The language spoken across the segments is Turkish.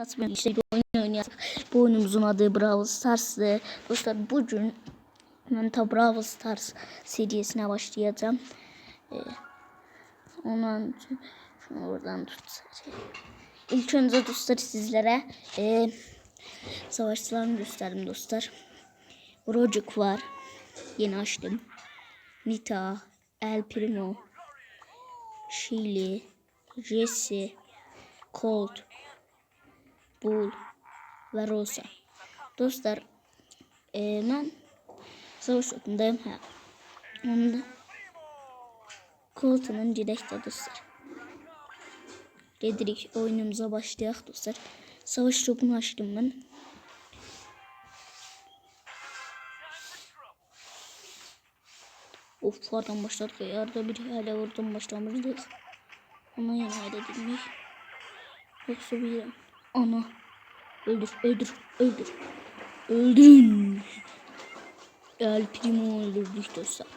Bir işte bir oyun oynayacağız. Bu oyunumuzun adı Brawl Stars'ı. Dostlar bugün ben ta Brawl Stars serisine başlayacağım. Ee, ondan şunu oradan tut. İlk önce dostlar sizlere e, savaşçılarını gösterdim dostlar. Rocuk var. Yeni açtım. Nita, El Primo, Shelly, Jesse, Colt, Ve Rosa. Dostlar e, ben savaş okundayım. Ha. Onda Colt'un direkte dostlar. Dedik oyunumuza başlayalım dostlar. Savaş topunu açtım ben. Of oradan başladık ya. Arada bir hala oradan başlamıştık. Ona yana edilmiş. Yoksa bir ana. Öldür, öldür, öldür. Öldürün. El Primo öldürdük dostlar.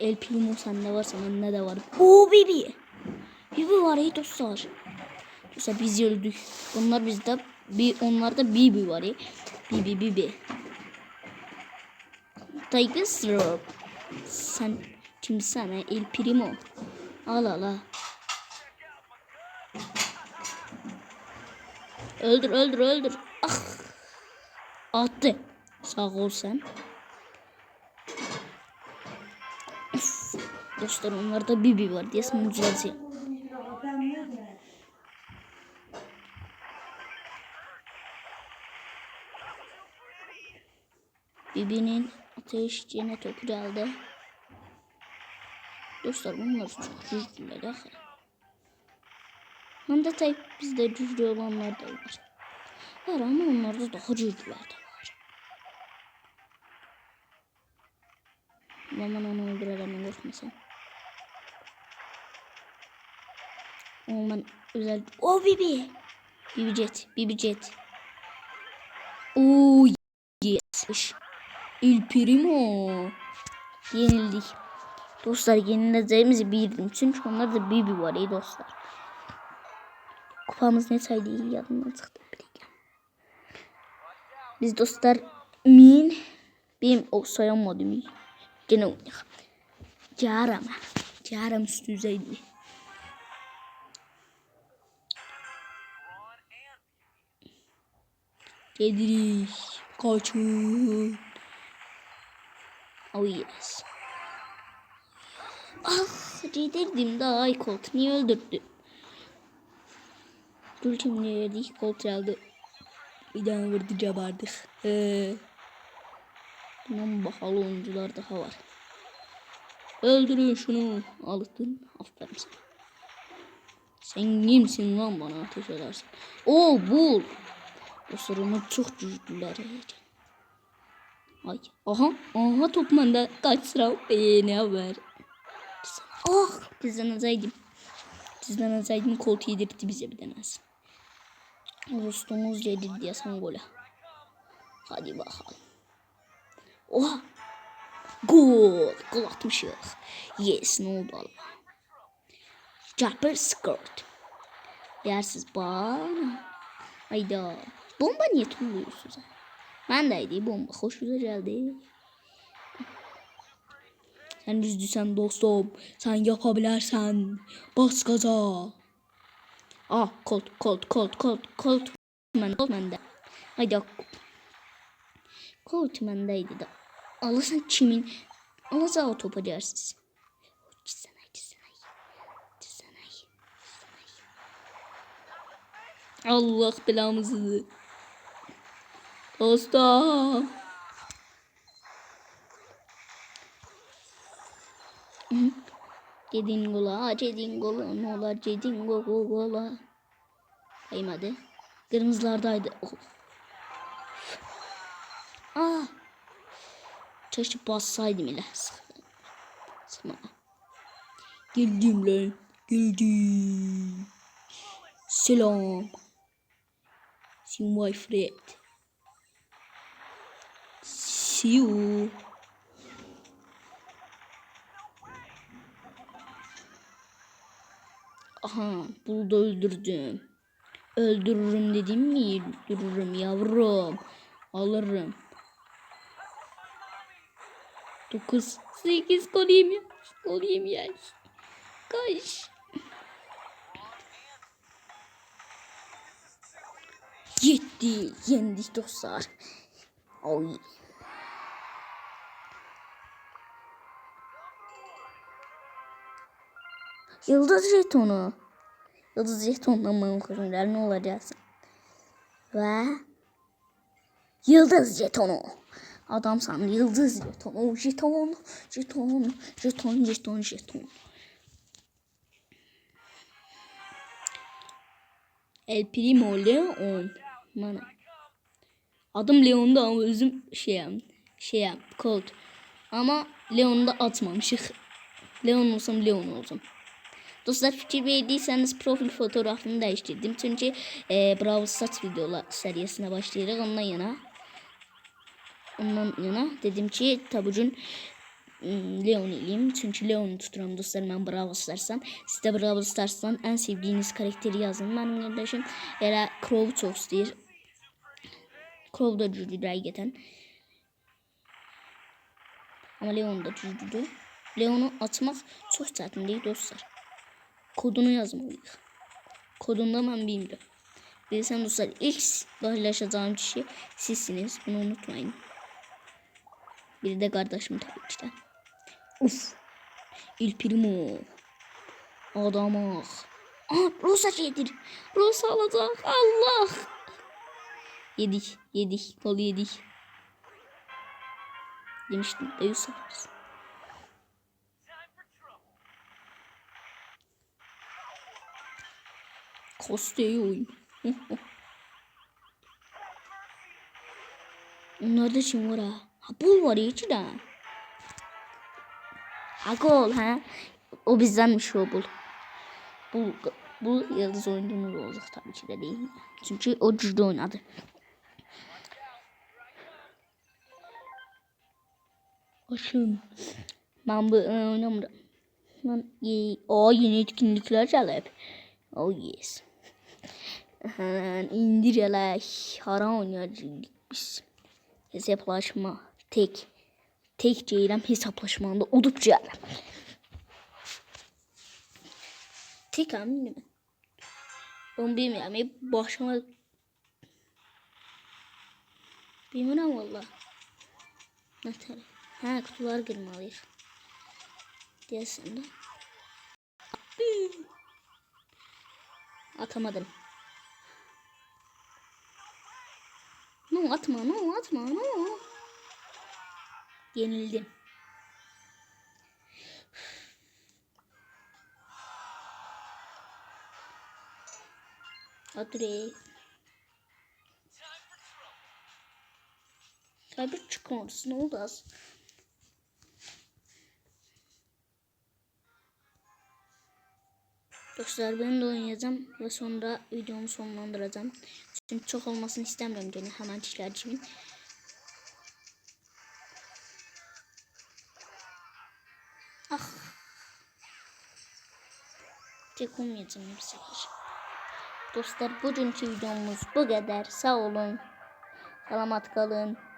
El Primo sende varsa bende de var. Oo Bibi. Bibi var iyi dostlar. Dostlar biz öldük. Bunlar bizde bir onlarda Bibi var. Bibi Bibi. Tiger Syrup. Sen şimdi sana El Primo. Al al al. Öldür öldür öldür. Ah. Attı. Sağ ol sen. Üf. Dostlar onlarda Bibi var diye düzelteyim. Bibi'nin ateş yine topu geldi. Dostlar bunlar çok cüzdüler ya. Hem de tabi bizde cüzdü olanlar da var. Var ama onlarda daha cüzdüler de var. Aman onu öldürelim korkmasın. Ondan özel... O Bibi! Bibi Jet, Bibi Jet. Oo yes. Il Primo. Yenildik. Dostlar yenileceğimizi bildim. Çünkü onlarda Bibi var iyi dostlar. Kupamız ne saydı iyi yanından çıktı. Biz dostlar min benim o sayamadım. Gene oynayak. Caram. Caram üst düzeydi. Cedric. Kaçın. Oh yes. Ah Cedric'dim daha ay Colt niye öldürdü? Dur şimdi yedik Colt aldı. Bir daha vurdu cabardık. Ee, Bundan bahalı oyuncular daha var. Öldürün şunu. Aldın. Aferin sana. Sen kimsin lan bana ateş edersin. Oo bul. O sorunu çok cüzdüler. Ay. Aha. Aha top. Kaç sıra. Eee ne haber? Ah. Bizden azaydım. Bizden azaydım. Kolt yedirtti bize bir denez. Rustumuz yedirdi ya sen gole. Hadi bakalım. Oha. Gol. Gol atmışız. Yes ne oldu Allah. Jumper skirt. Yersiz bana. Hayda. Bomba niye tulluyorsunuz? Ben de haydi bomba. Hoşunuza geldi. Sen düzdüsen dostum. Sen yapabilirsen. Bas gaza. Ah kolt kolt kolt kolt. Ben kolt bende. Haydi. Kolt bendeydi de. Alırsın çimin. Alırsa o topu dersiz. Allah belamızı. Dostum. Cedin gola, cedin gola, ne olar cedin go go gola. Kaymadı. Kırmızılardaydı. Oh. Ah. Keşke bassaydım ile. Sana. Geldim lan. Geldim. Selam. See my friend. See you. Aha, bunu da öldürdüm. Öldürürüm dedim mi? Öldürürüm yavrum. Alırım. 9 8 gol yemiyor. Gol yemiyor. Kaç. Yetti. Yendik dostlar. Oy. Yıldız jetonu. Yıldız jetonundan bana koşunlar ne olacaksın? Ve Yıldız jetonu. Adam sandı yıldız jetonu, jeton, jeton, jeton, jeton, jeton. El Primo Leon. Bana. Adım Leon'da ama özüm şeyim, şeyim, Colt. Ama Leon'da atmamışık. Leon olsam Leon olsam. Dostlar fikir verdiyseniz profil fotoğrafını değiştirdim. Çünkü e, Bravo Stars videolar serisine başlayacak. Ondan yana ondan yana dedim ki tabucun ım, Leon eləyim. Çünkü Leon'u tuturam dostlar ben Bravo Stars'tan. Siz de Bravo Stars'tan en sevdiğiniz karakteri yazın. Benim kardeşim elə Crow çok istəyir. Crow da cücüdür həqiqətən. Ama Leon da cücüdür. Leon'u atmak çok çətin değil dostlar. Kodunu yazmalıyıq. Kodunu ben bilmiyorum. Bilirsən dostlar ilk paylaşacağım kişi sizsiniz. Bunu unutmayın. Bir de kardeşim tabii ki de. Uf. Il Primo. Adamak. Aa, Rosa yedir. Rosa alacak. Allah. Yedik. Yedik. Kol yedik. Demiştim. Deus salarız. Kosteyi oyun. Onlarda kim var ha? Ha bul var ya içinde. Ha gol ha. O bizdenmiş o bul. Bu, bu yıldız oyuncumuz olacak tabii ki de değil. Çünkü o cüzde oynadı. Başım. Ben bu oynamıyorum. Ben. O yeni etkinlikler çalıp. Oh yes. İndir hele. Haram oynayacağız biz. Hesaplaşma. Tek. Tek ceylem hesaplaşmanda olup ceylem. Tek emin mi? Ben bilmiyorum. Hep başıma... Bilmiyorum valla. Ne taraf? Ha kutular kırmalıyız. Gelsin de. Atamadım. No atma no atma no. Yenildim. Adre. Tabii çıkmamışsın ne oldu az? Dostlar ben de oynayacağım ve sonra videomu sonlandıracağım. Çünkü çok olmasını istemiyorum gene hemen çıkartayım. Ah. Tek olmayacağım bir sefer. Dostlar bugünkü videomuz bu kadar. Sağ olun. Selamat kalın.